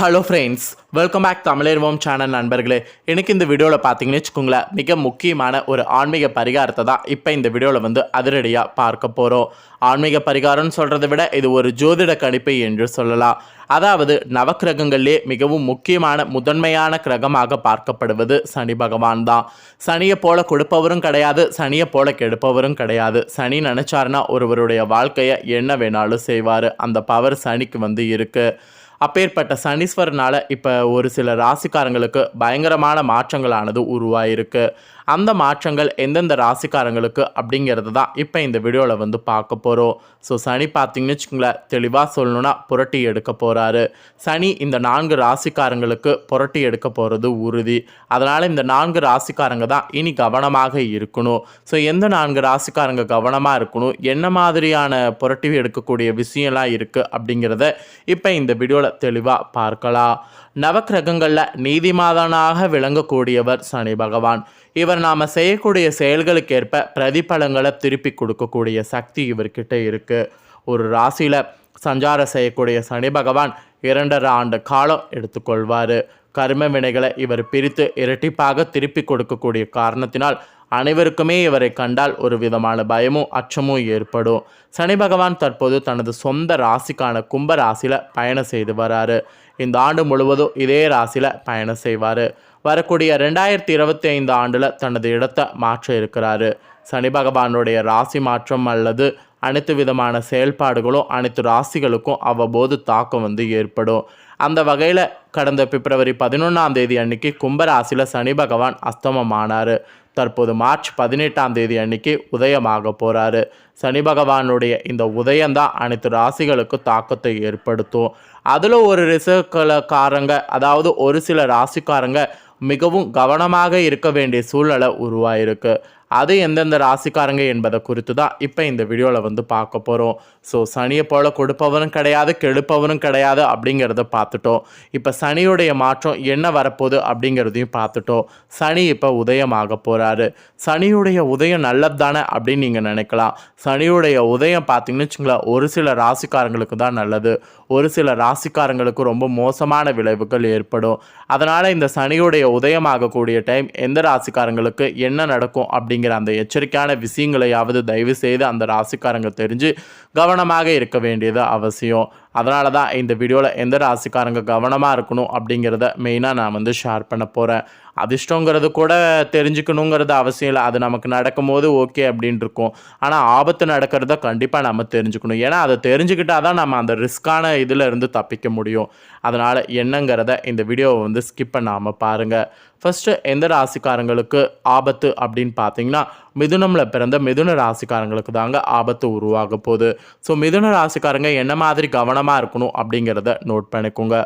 Hello friends welcome back தமிழர்வோம் channel நண்பர்களே. எனக்கு இந்த வீடியோவில் பார்த்தீங்கன்னு வச்சுக்கோங்களேன் மிக முக்கியமான ஒரு ஆன்மீக பரிகாரத்தை தான் இப்போ இந்த வீடியோவில் வந்து அதிரடியாக பார்க்க போகிறோம் ஆன்மீக பரிகாரம்னு சொல்கிறத விட இது ஒரு ஜோதிட கணிப்பு என்று சொல்லலாம். அதாவது நவக்கிரகங்களிலே மிகவும் முக்கியமான முதன்மையான கிரகமாக பார்க்கப்படுவது சனி பகவான் தான். சனியை போல கொடுப்பவரும் கிடையாது சனியை போல கெடுப்பவரும் கிடையாது. சனி நினச்சாருன்னா ஒருவருடைய வாழ்க்கையை என்ன வேணாலும் செய்வார். அந்த பவர் சனிக்கு வந்து இருக்குது அப்பேற்பட்ட சனீஸ்வரனால் இப்போ ஒரு சில ராசிக்காரங்களுக்கு பயங்கரமான மாற்றங்களானது உருவாயிருக்கு. அந்த மாற்றங்கள் எந்தெந்த ராசிக்காரங்களுக்கு அப்படிங்கிறது தான் இப்போ இந்த வீடியோவில் வந்து பார்க்க போகிறோம். ஸோ சனி பார்த்தீங்கன்னு வச்சுக்கோங்களேன் தெளிவாக சொல்லணும்னா புரட்டி எடுக்க போகிறாரு சனி இந்த நான்கு ராசிக்காரங்களுக்கு புரட்டி எடுக்க போகிறது உறுதி. அதனால் இந்த நான்கு ராசிக்காரங்க தான் இனி கவனமாக இருக்கணும். ஸோ எந்த நான்கு ராசிக்காரங்க கவனமாக இருக்கணும்? என்ன மாதிரியான புரட்டி எடுக்கக்கூடிய விஷயம்லாம் இருக்குது அப்படிங்கிறத இப்போ இந்த வீடியோவில் தெளிவாக பார்க்கலாம். நவக்கிரகங்களில் நீதிமாதனாக விளங்கக்கூடியவர் சனி பகவான். இவர் நாம் செய்யக்கூடிய செயல்களுக்கேற்ப பிரதிபலங்களை திருப்பி கொடுக்கக்கூடிய சக்தி இவர்கிட்ட இருக்குது ஒரு ராசியில் சஞ்சாரம் செய்யக்கூடிய சனி பகவான் இரண்டரை ஆண்டு காலம் எடுத்துக்கொள்வார். கர்ம வினைகளை இவர் பிரித்து இரட்டிப்பாக திருப்பி கொடுக்கக்கூடிய காரணத்தினால் அனைவருக்குமே இவரை கண்டால் ஒரு விதமான பயமும் அச்சமும் ஏற்படும். சனி பகவான் தற்போது தனது சொந்த ராசிக்கான கும்ப ராசியில் பயணம் செய்து வராரு. இந்த ஆண்டு முழுவதும் இதே ராசியில் பயணம் செய்வார். வரக்கூடிய ரெண்டாயிரத்தி இருபத்தி ஐந்து ஆண்டில் தனது இடத்தை மாற்ற இருக்கிறாரு. சனி பகவானுடைய ராசி மாற்றம் அல்லது அனைத்து விதமான செயல்பாடுகளும் அனைத்து ராசிகளுக்கும் அவ்வப்போது தாக்கம் வந்து ஏற்படும். அந்த வகையில் கடந்த பிப்ரவரி பதினொன்றாம் தேதி அன்னைக்கு கும்பராசியில் சனி பகவான் அஸ்தமமானார் தற்போது மார்ச் பதினெட்டாம் தேதி அன்னைக்கு உதயமாக போகிறாரு சனி பகவானுடைய இந்த உதயம்தான் அனைத்து ராசிகளுக்கும் தாக்கத்தை ஏற்படுத்தும். அதில் ஒரு ரிசர்வக்காரங்க அதாவது ஒரு சில ராசிக்காரங்க மிகவும் கவனமாக இருக்க வேண்டிய சூழ்நிலை உருவாயிருக்கு. அது எந்தெந்த ராசிக்காரங்க என்பதை குறித்து தான் இப்போ இந்த வீடியோவில் வந்து பார்க்க போகிறோம் ஸோ சனியை போல் கொடுப்பவரும் கிடையாது கெடுப்பவரும் கிடையாது அப்படிங்கிறத பார்த்துட்டோம். இப்போ சனியுடைய மாற்றம் என்ன வரப்போகுது அப்படிங்கிறதையும் பார்த்துட்டோம். சனி இப்போ உதயமாக போகிறாரு சனியுடைய உதயம் நல்லது தானே அப்படின்னு நீங்கள் நினைக்கலாம். சனியுடைய உதயம் பார்த்தீங்கன்னு வச்சுங்களேன் ஒரு சில ராசிக்காரங்களுக்கு தான் நல்லது. ஒரு சில ராசிக்காரங்களுக்கு ரொம்ப மோசமான விளைவுகள் ஏற்படும். அதனால் இந்த சனியுடைய உதயமாகக்கூடிய டைம் எந்த ராசிக்காரங்களுக்கு என்ன நடக்கும் அப்படிங்கிற அந்த எச்சரிக்கையான விஷயங்களையாவது தயவு செய்து அந்த ராசிக்காரங்க தெரிஞ்சு கவனமாக இருக்க வேண்டியது அவசியம். அதனால தான் இந்த வீடியோவில் எந்த ராசிக்காரங்க கவனமாக இருக்கணும் அப்படிங்கிறத மெயினாக நான் வந்து ஷேர் பண்ண போகிறேன் அதிர்ஷ்டங்கிறது கூட தெரிஞ்சுக்கணுங்கிறது அவசியம் இல்லை. அது நமக்கு நடக்கும்போது ஓகே அப்படின்னு இருக்கும். ஆனால் ஆபத்து நடக்கிறத கண்டிப்பாக நம்ம தெரிஞ்சுக்கணும். ஏன்னா அதை தெரிஞ்சுக்கிட்டால் தான் நம்ம அந்த ரிஸ்க்கான இதில் இருந்து தப்பிக்க முடியும். அதனால் என்னங்கிறத இந்த வீடியோவை வந்து ஸ்கிப் பண்ணாமல் பாருங்கள் ஃபஸ்ட்டு எந்த ராசிக்காரங்களுக்கு ஆபத்து அப்படின்னு பார்த்தீங்கன்னா மிதுனமில் பிறந்த மிதுன ராசிக்காரங்களுக்கு தாங்க ஆபத்து உருவாக போகுது. ஸோ மிதுன ராசிக்காரங்க என்ன மாதிரி கவனமாக இருக்கணும் அப்படிங்கிறத நோட் பண்ணிக்கோங்க.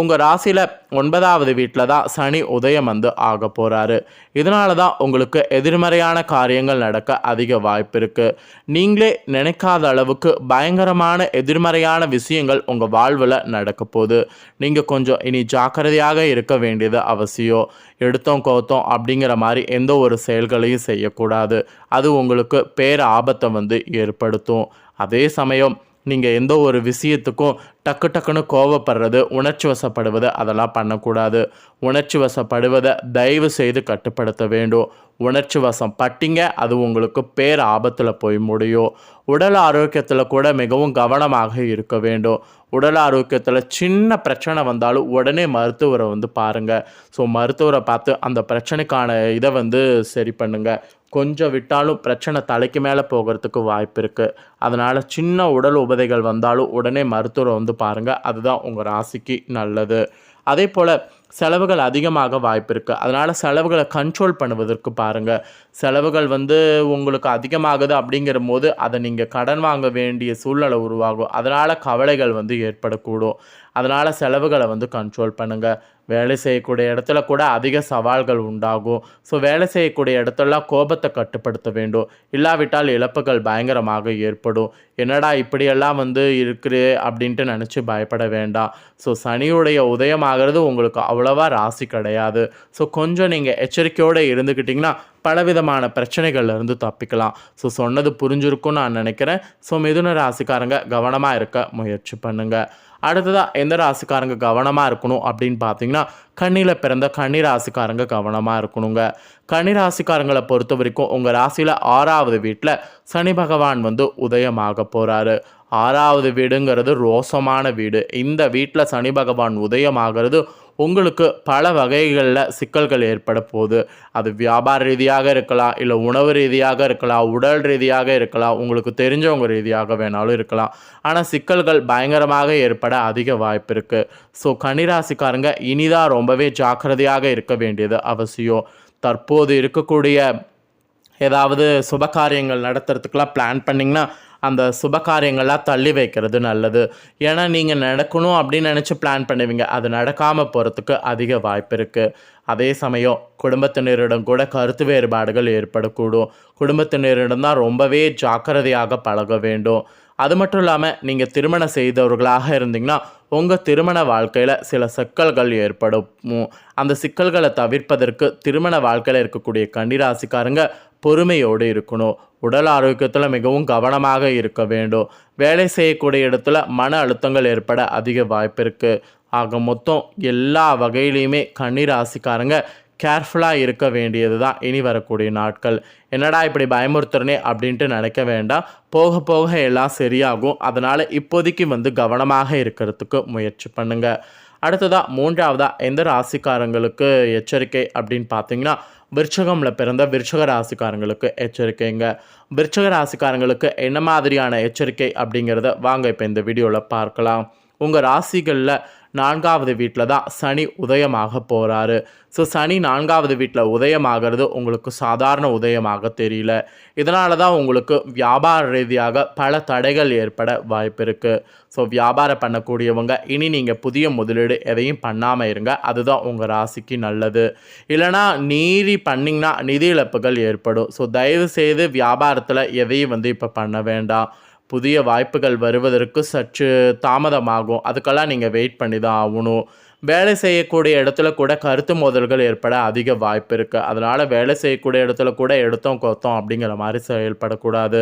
உங்கள் ராசியில் ஒன்பதாவது வீட்டில் தான் சனி உதயம் வந்து ஆக போகிறாரு இதனால தான் உங்களுக்கு எதிர்மறையான காரியங்கள் நடக்க அதிக வாய்ப்பு இருக்குது நீங்களே நினைக்காத அளவுக்கு பயங்கரமான எதிர்மறையான விஷயங்கள் உங்கள் வாழ்வில் நடக்க போகுது. நீங்கள் கொஞ்சம் இனி ஜாக்கிரதையாக இருக்க வேண்டியது அவசியம். எடுத்தோம் கோத்தோம் அப்படிங்கிற மாதிரி எந்த ஒரு செயல்களையும் செய்யக்கூடாது. அது உங்களுக்கு பேர் ஆபத்தை வந்து ஏற்படுத்தும். அதே சமயம் நீங்கள் எந்த ஒரு விஷயத்துக்கும் டக்கு டக்குன்னு கோவப்படுறது உணர்ச்சி வசப்படுவது அதெல்லாம் பண்ணக்கூடாது. உணர்ச்சி வசப்படுவதை தயவு செய்து கட்டுப்படுத்த வேண்டும். உணர்ச்சி வசம் பட்டிங்க அது உங்களுக்கு பேர் ஆபத்தில் போய் முடியும். உடல் ஆரோக்கியத்தில் கூட மிகவும் கவனமாக இருக்க வேண்டும். உடல் ஆரோக்கியத்தில் சின்ன பிரச்சனை வந்தாலும் உடனே மருத்துவரை வந்து பாருங்கள் ஸோ மருத்துவரை பார்த்து அந்த பிரச்சனைக்கான இதை வந்து சரி பண்ணுங்கள் கொஞ்சம் விட்டாலும் பிரச்சனை தலைக்கு மேலே போகிறதுக்கு வாய்ப்பு இருக்குது அதனால் சின்ன உடல் உபதைகள் வந்தாலும் உடனே மருத்துவரை வந்து பாருங்கள் அதுதான் உங்கள் ராசிக்கு நல்லது. அதே போல் செலவுகள் அதிகமாக வாய்ப்பு இருக்குது அதனால் செலவுகளை கண்ட்ரோல் பண்ணுவதற்கு பாருங்கள் செலவுகள் வந்து உங்களுக்கு அதிகமாகுது அப்படிங்கிற போது அதை நீங்கள் கடன் வாங்க வேண்டிய சூழ்நிலை உருவாகும். அதனால் கவலைகள் வந்து ஏற்படக்கூடும். அதனால் செலவுகளை வந்து கண்ட்ரோல் பண்ணுங்கள் வேலை செய்யக்கூடிய இடத்துல கூட அதிக சவால்கள் உண்டாகும். ஸோ வேலை செய்யக்கூடிய இடத்துலலாம் கோபத்தை கட்டுப்படுத்த வேண்டும். இல்லாவிட்டால் இழப்புகள் பயங்கரமாக ஏற்படும். என்னடா இப்படியெல்லாம் வந்து இருக்குது அப்படின்ட்டு நினச்சி பயப்பட வேண்டாம். ஸோ சனியுடைய உதயமாகிறது உங்களுக்கு அவ்வளோவா ராசி கிடையாது. ஸோ கொஞ்சம் நீங்கள் எச்சரிக்கையோடு இருந்துக்கிட்டிங்கன்னா பலவிதமான பிரச்சனைகள்ல இருந்து தப்பிக்கலாம். ஸோ சொன்னது புரிஞ்சிருக்கும்னு நான் நினைக்கிறேன். ஸோ மிதுன ராசிக்காரங்க கவனமாக இருக்க முயற்சி பண்ணுங்கள் அடுத்ததாக எந்த ராசிக்காரங்க கவனமாக இருக்கணும் அப்படின்னு பார்த்தீங்கன்னா கண்ணியில் பிறந்த கன்னி ராசிக்காரங்க கவனமாக இருக்கணுங்க. கன்னி ராசிக்காரங்களை பொறுத்த வரைக்கும் உங்கள் ராசியில் ஆறாவது வீட்டில் சனி பகவான் வந்து உதயமாக போகிறாரு ஆறாவது வீடுங்கிறது ரோசமான வீடு. இந்த வீட்டில் சனி பகவான் உதயமாகிறது உங்களுக்கு பல வகைகளில் சிக்கல்கள் ஏற்பட போகுது. அது வியாபார ரீதியாக இருக்கலாம் இல்லை உணவு ரீதியாக இருக்கலாம் உடல் ரீதியாக இருக்கலாம் உங்களுக்கு தெரிஞ்சவங்க ரீதியாக வேணாலும் இருக்கலாம். ஆனால் சிக்கல்கள் பயங்கரமாக ஏற்பட அதிக வாய்ப்பு இருக்குது ஸோ கனிராசிக்காரங்க இனிதான் ரொம்பவே ஜாக்கிரதையாக இருக்க வேண்டியது அவசியம். தற்போது இருக்கக்கூடிய ஏதாவது சுபகாரியங்கள் நடத்துறதுக்கெலாம் பிளான் பண்ணிங்கன்னா அந்த சுபகாரியங்கள்லாம் தள்ளி வைக்கிறது நல்லது. ஏன்னா நீங்கள் நடக்கணும் அப்படின்னு நினச்சி பிளான் பண்ணுவீங்க. அது நடக்காமல் போகிறதுக்கு அதிக வாய்ப்பு இருக்குது அதே சமயம் குடும்பத்தினரிடம் கூட கருத்து வேறுபாடுகள் ஏற்படக்கூடும். குடும்பத்தினரிடம் தான் ரொம்பவே ஜாக்கிரதையாக பழக வேண்டும். அது மட்டும் இல்லாமல் நீங்கள் திருமணம் செய்தவர்களாக இருந்தீங்கன்னா உங்கள் திருமண வாழ்க்கையில் சில சிக்கல்கள் ஏற்படும்? அந்த சிக்கல்களை தவிர்ப்பதற்கு திருமண வாழ்க்கையில் இருக்கக்கூடிய கன்னிராசிக்காரங்க பொறுமையோடு இருக்கணும். உடல் ஆரோக்கியத்தில் மிகவும் கவனமாக இருக்க வேண்டும். வேலை செய்யக்கூடிய இடத்துல மன அழுத்தங்கள் ஏற்பட அதிக வாய்ப்பு இருக்குது ஆக மொத்தம் எல்லா வகையிலையுமே கன்னிராசிக்காரங்க கேர்ஃபுல்லாக இருக்க வேண்டியது தான் இனி வரக்கூடிய நாட்கள். என்னடா இப்படி பயமுறுத்துறனே அப்படின்ட்டு நினைக்க வேண்டாம். போக போக எல்லாம் சரியாகும். அதனால் இப்போதைக்கு வந்து கவனமாக இருக்கிறதுக்கு முயற்சி பண்ணுங்கள் அடுத்ததாக மூன்றாவதாக எந்த ராசிக்காரங்களுக்கு எச்சரிக்கை அப்படின்னு பார்த்தீங்கன்னா விருச்சகமில் பிறந்த விருச்சக ராசிக்காரங்களுக்கு எச்சரிக்கைங்க. விருச்சக ராசிக்காரங்களுக்கு என்ன மாதிரியான எச்சரிக்கை அப்படிங்கிறத வாங்க இப்போ இந்த வீடியோவில் பார்க்கலாம். உங்கள் ராசிகளில் நான்காவது வீட்டில் தான் சனி உதயமாக போகிறாரு ஸோ சனி நான்காவது வீட்டில் உதயமாகிறது உங்களுக்கு சாதாரண உதயமாக தெரியல. இதனால தான் உங்களுக்கு வியாபார ரீதியாக பல தடைகள் ஏற்பட வாய்ப்பு இருக்குது ஸோ வியாபாரம் பண்ணக்கூடியவங்க இனி நீங்கள் புதிய முதலீடு எதையும் பண்ணாமல் இருங்க. அதுதான் உங்கள் ராசிக்கு நல்லது. இல்லைனா நீதி பண்ணிங்கன்னா நிதி இழப்புகள் ஏற்படும். ஸோ தயவு செய்து வியாபாரத்தில் எதையும் வந்து இப்போ பண்ண வேண்டாம். புதிய வாய்ப்புகள் வருவதற்கு சற்று தாமதமாகும். அதுக்கெல்லாம் நீங்கள் வெயிட் பண்ணி தான் ஆகணும். வேலை செய்யக்கூடிய இடத்துல கூட கருத்து மோதல்கள் ஏற்பட அதிக வாய்ப்பு இருக்குது அதனால் வேலை செய்யக்கூடிய இடத்துல கூட எடுத்தோம் கொத்தோம் அப்படிங்கிற மாதிரி செயல்படக்கூடாது.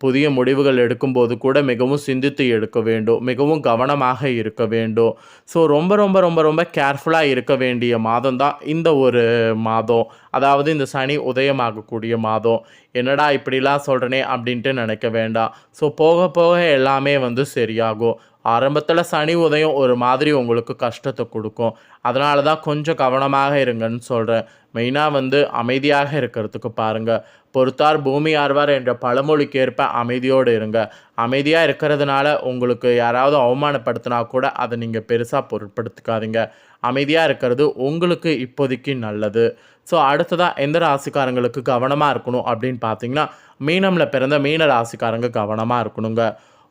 புதிய முடிவுகள் எடுக்கும்போது கூட மிகவும் சிந்தித்து எடுக்க வேண்டும் மிகவும் கவனமாக இருக்க வேண்டும். ஸோ ரொம்ப ரொம்ப ரொம்ப ரொம்ப கேர்ஃபுல்லாக இருக்க வேண்டிய மாதம் தான் இந்த ஒரு மாதம். அதாவது இந்த சனி உதயமாகக்கூடிய மாதம். என்னடா இப்படிலாம் சொல்கிறனே அப்படின்ட்டு நினைக்க வேண்டாம். ஸோ போக போக எல்லாமே வந்து சரியாகும். ஆரம்பத்தில் சனி உதயம் ஒரு மாதிரி உங்களுக்கு கஷ்டத்தை கொடுக்கும். அதனால தான் கொஞ்சம் கவனமாக இருங்கன்னு சொல்கிறேன் மெயினாக வந்து அமைதியாக இருக்கிறதுக்கு பாருங்கள் பொறுத்தார் பூமி ஆர்வார் என்ற பழமொழிக்கேற்ப அமைதியோடு இருங்க. அமைதியாக இருக்கிறதுனால உங்களுக்கு யாராவது அவமானப்படுத்தினா கூட அதை நீங்கள் பெருசாக பொருட்படுத்திக்காதீங்க. அமைதியாக இருக்கிறது உங்களுக்கு இப்போதைக்கு நல்லது. ஸோ அடுத்ததாக எந்த ராசிக்காரங்களுக்கு கவனமாக இருக்கணும் அப்படின்னு பார்த்தீங்கன்னா மீனமில் பிறந்த மீன ராசிக்காரங்க கவனமாக இருக்கணுங்க.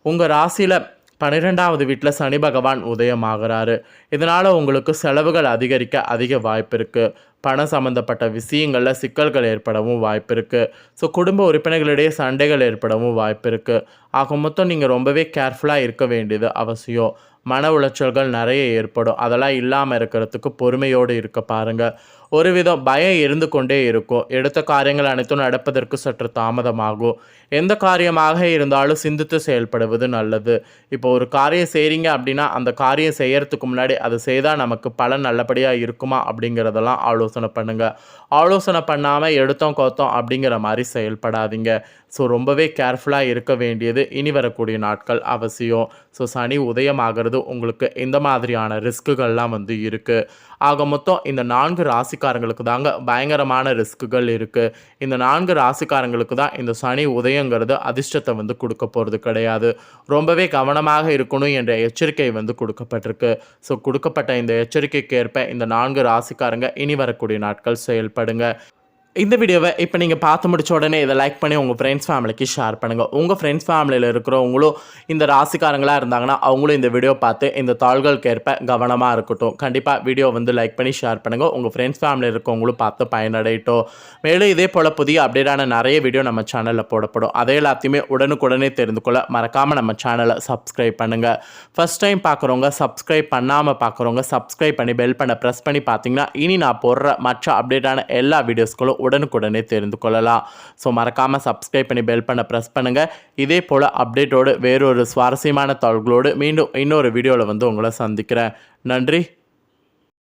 உங்கள் ராசியில் பன்னிரெண்டாவது வீட்டில் சனி பகவான் உதயமாகிறாரு. இதனால் உங்களுக்கு செலவுகள் அதிகரிக்க அதிக வாய்ப்பு இருக்குது பணம் சம்மந்தப்பட்ட விஷயங்களில் சிக்கல்கள் ஏற்படவும் வாய்ப்பு இருக்குது ஸோ குடும்ப உறுப்பினர்களிடையே சண்டைகள் ஏற்படவும் வாய்ப்பு இருக்குது ஆக மொத்தம் நீங்கள் ரொம்பவே கேர்ஃபுல்லாக இருக்க வேண்டியது அவசியம். மன உளைச்சல்கள் நிறைய ஏற்படும். அதெல்லாம் இல்லாமல் இருக்கிறதுக்கு பொறுமையோடு இருக்க பாருங்கள் ஒரு விதம் பயம் இருந்து கொண்டே இருக்கும். எடுத்த காரியங்கள் அனைத்தும் நடப்பதற்கு சற்று தாமதமாகும். எந்த காரியமாக இருந்தாலும் சிந்தித்து செயல்படுவது நல்லது. இப்போ ஒரு காரியம் செய்கிறீங்க அப்படின்னா அந்த காரியம் செய்யறதுக்கு முன்னாடி அதை செய்தால் நமக்கு பலன் நல்லபடியாக இருக்குமா அப்படிங்கிறதெல்லாம் ஆலோசனை பண்ணுங்கள் ஆலோசனை பண்ணாமல் எடுத்தோம் கோத்தோம் அப்படிங்கிற மாதிரி செயல்படாதீங்க. ஸோ ரொம்பவே கேர்ஃபுல்லாக இருக்க வேண்டியது இனி வரக்கூடிய நாட்கள் அவசியம். ஸோ சனி உதயமாகிறது. உங்களுக்கு இந்த மாதிரியான ரிஸ்க்குகள்லாம் வந்து இருக்குது ஆக மொத்தம் இந்த நான்கு ராசிக்காரங்களுக்கு தாங்க பயங்கரமான ரிஸ்க்குகள் இருக்குது இந்த நான்கு ராசிக்காரங்களுக்கு தான் இந்த சனி உதயங்கிறது அதிர்ஷ்டத்தை வந்து கொடுக்க போகிறது கிடையாது. ரொம்பவே கவனமாக இருக்கணும் என்ற எச்சரிக்கை வந்து கொடுக்கப்பட்டிருக்கு. ஸோ கொடுக்கப்பட்ட இந்த எச்சரிக்கைக்கு ஏற்ப இந்த நான்கு ராசிக்காரங்க இனி வரக்கூடிய நாட்கள் செயல்படுங்க. இந்த வீடியோவை இப்போ நீங்கள் பார்த்து முடிச்ச உடனே இதை லைக் பண்ணி உங்கள் ஃப்ரெண்ட்ஸ் ஃபேமிலிக்கு ஷேர் பண்ணுங்கள் உங்கள் ஃப்ரெண்ட்ஸ் ஃபேமிலியில் இருக்கிறவங்களும் இந்த ராசிக்காரங்களாக இருந்தாங்கன்னா அவங்களும் இந்த வீடியோ பார்த்து இந்த தாள்களுக்கு ஏற்ப கவனமாக இருக்கட்டும். கண்டிப்பாக வீடியோ வந்து லைக் பண்ணி ஷேர் பண்ணுங்கள் உங்கள் ஃப்ரெண்ட்ஸ் ஃபேமிலியில் இருக்கவங்களும் பார்த்து பயனடையட்டும். மேலும் இதே போல் புதிய அப்டேட்டான நிறைய வீடியோ நம்ம சேனலில் போடப்படும். அதே எல்லாத்தையுமே உடனுக்குடனே தெரிந்து கொள்ள மறக்காமல் நம்ம சேனலை சப்ஸ்கிரைப் பண்ணுங்கள் ஃபஸ்ட் டைம் பார்க்குறவங்க சப்ஸ்கிரைப் பண்ணாமல் பார்க்குறவங்க சப்ஸ்கிரைப் பண்ணி பெல் பண்ண ப்ரெஸ் பண்ணி பார்த்தீங்கன்னா இனி நான் போடுற மற்ற அப்டேட்டான எல்லா வீடியோஸ்களும் உடனுக்குடனே தெரிந்து கொள்ளலாம். ஸோ மறக்காமல் சப்ஸ்கிரைப் பண்ணி பெல் பண்ண ப்ரெஸ் பண்ணுங்கள் இதே போல் அப்டேட்டோடு வேறொரு சுவாரஸ்யமான தகவல்களோடு மீண்டும் இன்னொரு வீடியோவில் வந்து உங்களை சந்திக்கிறேன். நன்றி.